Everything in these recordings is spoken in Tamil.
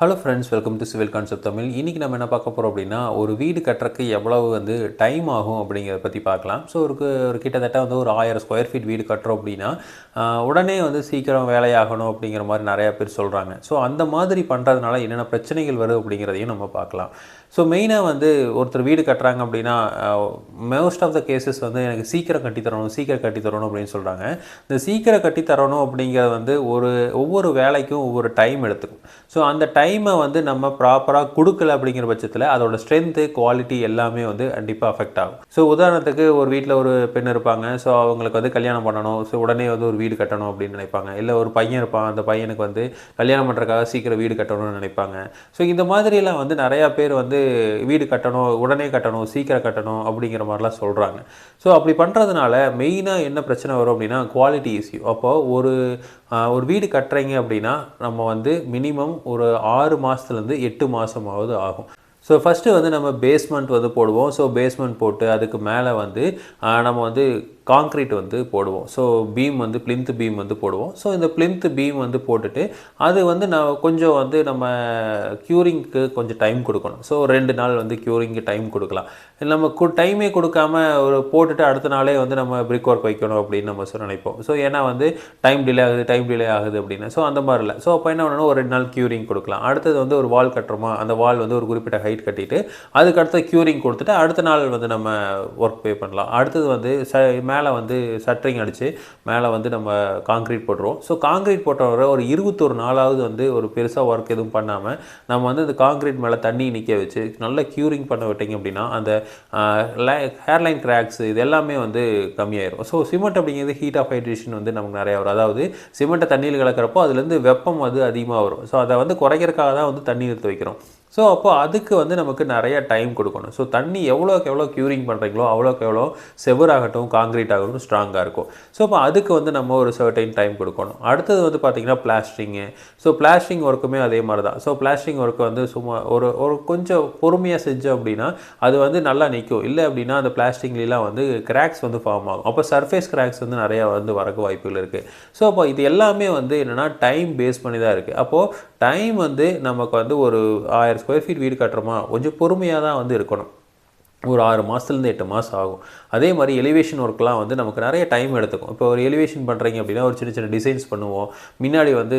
Hello friends welcome to civil concept Tamil இன்றைக்கி நம்ம என்ன பார்க்க போகிறோம் அப்படின்னா ஒரு வீடு கட்டுறக்கு எவ்வளவு வந்து டைம் ஆகும் அப்படிங்கிறத பற்றி பார்க்கலாம். ஸோ ஒரு ஒரு கிட்டத்தட்ட வந்து ஒரு ஆயிரம் ஸ்கொயர் ஃபீட் வீடு கட்டுறோம் அப்படின்னா உடனே வந்து சீக்கிரம் வேலையாகணும் அப்படிங்கிற மாதிரி நிறையா பேர் சொல்கிறாங்க ஸோ அந்த மாதிரி பண்ணுறதுனால என்னென்ன பிரச்சனைகள் வருது அப்படிங்கிறதையும் நம்ம பார்க்கலாம். ஸோ மெயினாக வந்து ஒருத்தர் வீடு கட்டுறாங்க அப்படின்னா மோஸ்ட் ஆஃப் த கேசஸ் வந்து எனக்கு சீக்கிரம் கட்டித்தரணும் சீக்கிரம் கட்டி தரணும் அப்படின்னு சொல்கிறாங்க இந்த சீக்கிரம் கட்டித்தரணும் அப்படிங்கிறது வந்து ஒரு ஒவ்வொரு வேலைக்கும் ஒவ்வொரு டைம் எடுத்துக்கும். ஸோ அந்த டைம் டைமை வந்து நம்ம ப்ராப்பராக கொடுக்கல அப்படிங்கிற பட்சத்தில் அதோட ஸ்ட்ரென்த்து குவாலிட்டி எல்லாமே வந்து கண்டிப்பாக அஃபெக்ட் ஆகும். ஸோ உதாரணத்துக்கு ஒரு வீட்டில் ஒரு பெண் இருப்பாங்க. ஸோ அவங்களுக்கு வந்து கல்யாணம் பண்ணணும். ஸோ உடனே வந்து ஒரு வீடு கட்டணும் அப்படின்னு நினைப்பாங்க. இல்லை ஒரு பையன் இருப்பான். அந்த பையனுக்கு வந்து கல்யாணம் பண்ணுறதுக்காக சீக்கிரம் வீடு கட்டணும்னு நினைப்பாங்க. ஸோ இந்த மாதிரிலாம் வந்து நிறையா பேர் வந்து வீடு கட்டணும் உடனே கட்டணும் சீக்கிரம் கட்டணும் அப்படிங்கிற மாதிரிலாம் சொல்கிறாங்க ஸோ அப்படி பண்ணுறதுனால மெயினாக என்ன பிரச்சனை வரும் அப்படின்னா குவாலிட்டி இஷ்யூ அப்போது ஒரு ஒரு வீடு கட்டுறீங்க அப்படின்னா நம்ம வந்து மினிமம் ஒரு ஆறு மாதத்துலேருந்து எட்டு மாதமாவது ஆகும். ஸோ ஃபஸ்ட்டு வந்து நம்ம பேஸ்மெண்ட் வந்து போடுவோம். ஸோ பேஸ்மெண்ட் போட்டு அதுக்கு மேலே வந்து நம்ம வந்து காங்க்ரீட் வந்து போடுவோம். ஸோ பீம் வந்து plinth பீம் வந்து போடுவோம். ஸோ இந்த plinth பீம் வந்து போட்டுட்டு அது வந்து நான் கொஞ்சம் வந்து நம்ம க்யூரிங்க்கு கொஞ்சம் டைம் கொடுக்கணும். ஸோ ரெண்டு நாள் வந்து க்யூரிங்க்கு டைம் கொடுக்கலாம். நம்ம கு டைமே கொடுக்காம ஒரு போட்டுட்டு அடுத்த நாளே வந்து நம்ம பிரிக் ஒர்க் வைக்கணும் அப்படின்னு நம்ம சொல்ல நினைப்போம். ஸோ ஏன்னா வந்து டைம் டிலே ஆகுது டைம் டிலே ஆகுது அப்படின்னு. ஸோ அந்த மாதிரி இல்லை. ஸோ அப்போ என்ன பண்ணணும்? ஒரு ரெண்டு நாள் க்யூரிங் கொடுக்கலாம். அடுத்தது வந்து ஒரு வால் கட்டுறோமா? அந்த வால் வந்து ஒரு குறிப்பிட்ட ஹைட் கட்டிட்டு அதுக்கு அடுத்த க்யூரிங் கொடுத்துட்டு அடுத்த நாள் வந்து நம்ம ஒர்க் பே பண்ணலாம். அடுத்தது வந்து ச மேலே வந்து சட்டரிங் அடித்து மேலே வந்து நம்ம காங்க்ரீட் போட்டுருவோம். ஸோ காங்க்ரீட் போட்டவரை ஒரு இருபத்தொரு நாளாவது வந்து ஒரு பெருசாக ஒர்க் எதுவும் பண்ணாமல் நம்ம வந்து இந்த காங்க்ரீட் மேலே தண்ணி நிற்க வச்சு நல்ல க்யூரிங் பண்ண விட்டிங்க அப்படின்னா அந்த ஹேர்லைன் கிராக்ஸ் இது எல்லாமே வந்து கம்மியாயிரும். ஸோ சிமெண்ட் அப்படிங்கிறது ஹீட் ஆஃப் ஹைட்ரேஷன் வந்து நமக்கு நிறையா வரும். அதாவது சிமெண்ட்டை தண்ணியில் கலக்கிறப்போ அதுலேருந்து வெப்பம் அது அதிகமாக வரும். ஸோ அதை வந்து குறைக்கிறதுக்காக தான் வந்து தண்ணி எடுத்து வைக்கிறோம். ஸோ அப்போ அதுக்கு வந்து நமக்கு நிறைய டைம் கொடுக்கணும். ஸோ தண்ணி எவ்வளோக்கு எவ்வளோ க்யூரிங் பண்ணுறீங்களோ அவ்வளோக்கு எவ்வளோ செவராகட்டும் காங்கிரீட் ஆகட்டும் ஸ்ட்ராங்காக இருக்கும். ஸோ அப்போ அதுக்கு வந்து நம்ம ஒரு சர்டைன் டைம் கொடுக்கணும். அடுத்தது வந்து பார்த்திங்கன்னா பிளாஸ்டிங்கு ஸோ பிளாஸ்டிங் ஒர்க்குமே அதே மாதிரி தான் ஸோ பிளாஸ்டிங் ஒர்க்கு வந்து சும்மா ஒரு ஒரு கொஞ்சம் பொறுமையாக செஞ்சோம் அப்படின்னா அது வந்து நல்லா நிற்கும் இல்லை அப்படின்னா அந்த பிளாஸ்டிக்லாம் வந்து கிராக்ஸ் வந்து ஃபார்ம் ஆகும். அப்போ சர்ஃபேஸ் கிராக்ஸ் வந்து நிறையா வந்து வரக்கு வாய்ப்புகள் இருக்குது ஸோ அப்போ இது எல்லாமே வந்து என்னென்னா டைம் பேஸ் பண்ணி தான் இருக்குது அப்போது டைம் வந்து நமக்கு வந்து ஒரு ஆயிரம் ஸ்கொயர் ஃபீட் வீடு கட்டுறோமா? கொஞ்சம் பொறுமையாக தான் வந்து இருக்கணும். ஒரு ஆறு மாதத்துலேருந்து எட்டு மாதம் ஆகும். அதே மாதிரி எலிவேஷன் ஒர்க்லாம் வந்து நமக்கு நிறைய டைம் எடுத்துக்கும். இப்போ ஒரு எலிவேஷன் பண்ணுறீங்க அப்படின்னா ஒரு சின்ன சின்ன டிசைன்ஸ் பண்ணுவோம். முன்னாடி வந்து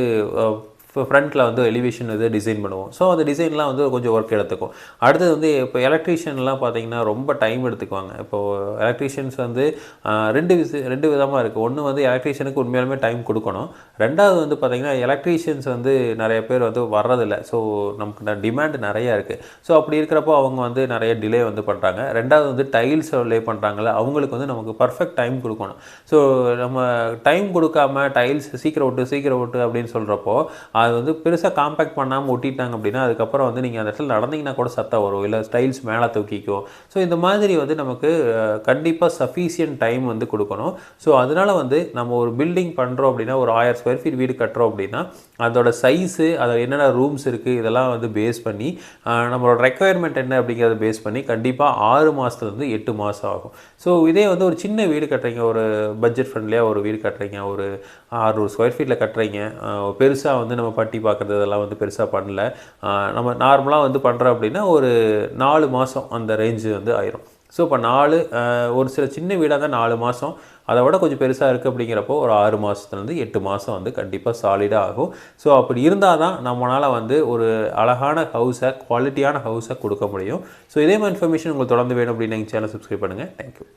இப்போ ஃப்ரண்ட்டில் வந்து எலிவேஷன் இது டிசைன் பண்ணுவோம். ஸோ அந்த டிசைன்லாம் வந்து கொஞ்சம் ஒர்க் எடுத்துக்கும். அடுத்தது வந்து இப்போ எலக்ட்ரீஷியன்லாம் பார்த்தீங்கன்னா ரொம்ப டைம் எடுத்துக்குவாங்க. இப்போது எலக்ட்ரீஷியன்ஸ் வந்து ரெண்டு விசி ரெண்டு விதமாக இருக்குது ஒன்று வந்து எலக்ட்ரீஷியனுக்கு உண்மையாலுமே டைம் கொடுக்கணும். ரெண்டாவது வந்து பார்த்தீங்கன்னா எலக்ட்ரீஷியன்ஸ் வந்து நிறைய பேர் வந்து வர்றதில்ல. ஸோ நமக்கு டிமாண்ட் நிறையா இருக்குது ஸோ அப்படி இருக்கிறப்போ அவங்க வந்து நிறைய டிலே வந்து பண்ணுறாங்க ரெண்டாவது வந்து டைல்ஸ் லே பண்ணுறாங்கள அவங்களுக்கு வந்து நமக்கு பர்ஃபெக்ட் டைம் கொடுக்கணும். ஸோ நம்ம டைம் கொடுக்காம டைல்ஸ் சீக்கிரம் விட்டு சீக்கிரம் விட்டு அப்படின்னு சொல்கிறப்போ அது வந்து பெருசாக காம்பேக்ட் பண்ணாமல் ஒட்டிட்டாங்க அப்படின்னா அதுக்கப்புறம் வந்து நீங்கள் அந்த இடத்துல நடந்தீங்கன்னா கூட சத்தம் வரும். இல்லை ஸ்டைல்ஸ் மேலே தூக்கிக்கும் ஸோ இந்த மாதிரி வந்து நமக்கு கண்டிப்பாக சஃபிஷியன்ட் டைம் வந்து கொடுக்கணும். ஸோ அதனால வந்து நம்ம ஒரு பில்டிங் பண்ணுறோம் அப்படின்னா ஒரு ஆயிரம் ஸ்கொயர் ஃபீட் வீடு கட்டுறோம் அப்படின்னா அதோட சைஸு அதில் என்னென்ன ரூம்ஸ் இருக்குது இதெல்லாம் வந்து பேஸ் பண்ணி நம்மளோட ரெக்குயர்மெண்ட் என்ன அப்படிங்கிறத பேஸ் பண்ணி கண்டிப்பாக ஆறு மாதத்துலேருந்து எட்டு மாதம் ஆகும். ஸோ இதே வந்து ஒரு சின்ன வீடு கட்டுறீங்க ஒரு பட்ஜெட் ஃப்ரெண்ட்லியாக ஒரு வீடு கட்டுறீங்க ஒரு ஆறுநூறு ஸ்கொயர் ஃபீட்டில் கட்டுறீங்க பெருசாக வந்து நம்ம பட்டி பார்க்குறது இதெல்லாம் வந்து பெருசாக பண்ணல. நம்ம நார்மலாக வந்து பண்ணுறோம் அப்படின்னா ஒரு நாலு மாதம் அந்த ரேஞ்சு வந்து ஆயிரும். ஸோ இப்போ நாலு ஒரு சில சின்ன வீடாக இருந்தால் நாலு மாதம் அதை விட கொஞ்சம் பெருசாக இருக்குது அப்படிங்கிறப்போ ஒரு ஆறு மாதத்துலேருந்து எட்டு மாதம் வந்து கண்டிப்பாக சாலிடாக ஆகும். ஸோ அப்படி இருந்தால் தான் நம்மளால் வந்து ஒரு அழகான ஹவுஸை குவாலிட்டியான ஹவுஸை கொடுக்க முடியும். ஸோ இதே மாதிரி இன்ஃபர்மேஷன் உங்களுக்கு தொடர்ந்து வேணும் அப்படின்னு நீங்கள் சேனல் சப்ஸ்கிரைப் பண்ணுங்கள் தேங்க்யூ